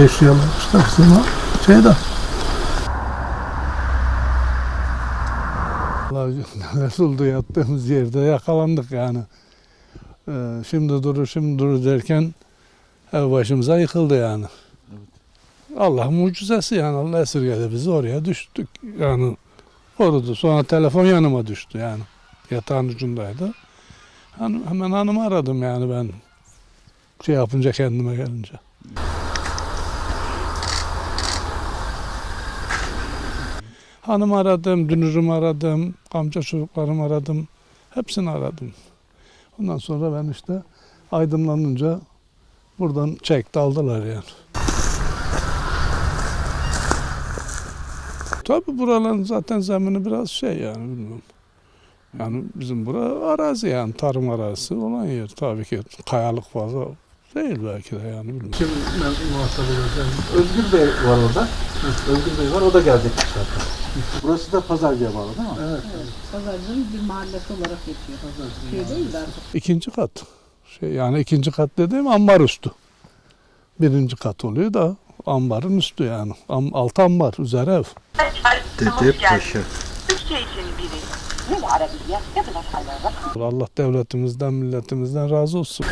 Burada yaşıyorlar işte bizim o şeyde. Allah Resul'da yattığımız yerde yakalandık yani. Ee, şimdi durur şimdi durur derken ev başımıza yıkıldı yani. Allah mucizesi yani Allah esirgedi bizi oraya düştük yani korudu. Sonra telefon yanıma düştü yani. Yatağın ucundaydı. Hanım, hemen hanımı aradım yani ben şey yapınca kendime gelince. Hanım aradım, dünürüm aradım, amca çocuklarım aradım. Hepsini aradım. Ondan sonra ben işte aydınlanınca buradan çekti aldılar yani. Tabii buraların zaten zemini biraz şey yani bilmiyorum. Yani bizim bura arazi yani tarım arazisi olan yer. Tabii ki kayalık fazla değil belki de yani bilmiyorum. Kim muhatap olacak? Özgür Bey var orada. Özgür Bey var, o da gelecek zaten. Burası da Pazarcı'ya bağlı değil mi? Evet. evet. Pazarcı'nın bir mahallesi olarak geçiyor. Pazarcı Köy değil de artık. İkinci kat. Şey, yani ikinci kat dediğim ambar üstü. Birinci kat oluyor da ambarın üstü yani. Am, alt ambar, üzeri ev. Dedep taşı. Allah devletimizden, milletimizden razı olsun.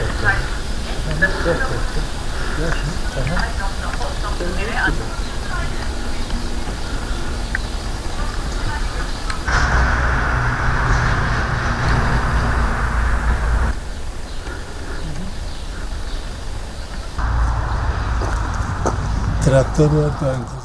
Traktör var da